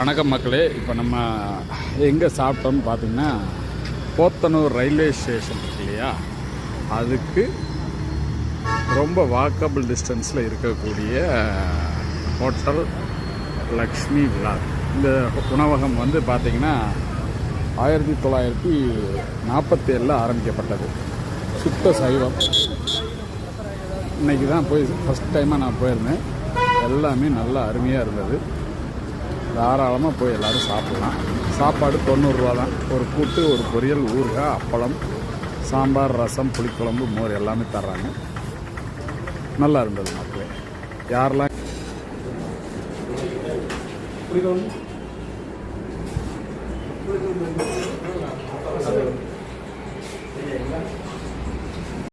வணக்கம் மக்களே இப்போ நம்ம எங்கே சாப்பிட்டோம்னு பார்த்தீங்கன்னா போத்தனூர் ரயில்வே ஸ்டேஷன் இருக்கு இல்லையா? அதுக்கு ரொம்ப வாக்கபிள் டிஸ்டன்ஸில் இருக்கக்கூடிய ஹோட்டல் லக்ஷ்மி விழா. இந்த உணவகம் வந்து பார்த்திங்கன்னா ஆயிரத்தி தொள்ளாயிரத்தி நாற்பத்தி ஏழில் ஆரம்பிக்கப்பட்டது. சுத்த சைவம். இன்னைக்கு தான் போய் ஃபஸ்ட் டைமாக நான் போயிருந்தேன். எல்லாமே நல்லா அருமையாக இருந்தது. தாராளமாக போய் எல்லோரும் சாப்பிட்லாம். சாப்பாடு தொண்ணூறுரூவா தான். ஒரு கூட்டு ஒரு பொரியல் ஊறுகாய் அப்பளம் சாம்பார் ரசம் புளிக்குழம்பு மோர் எல்லாமே தர்றாங்க. நல்லா இருந்தது மக்களே. யாரெல்லாம் புரியுது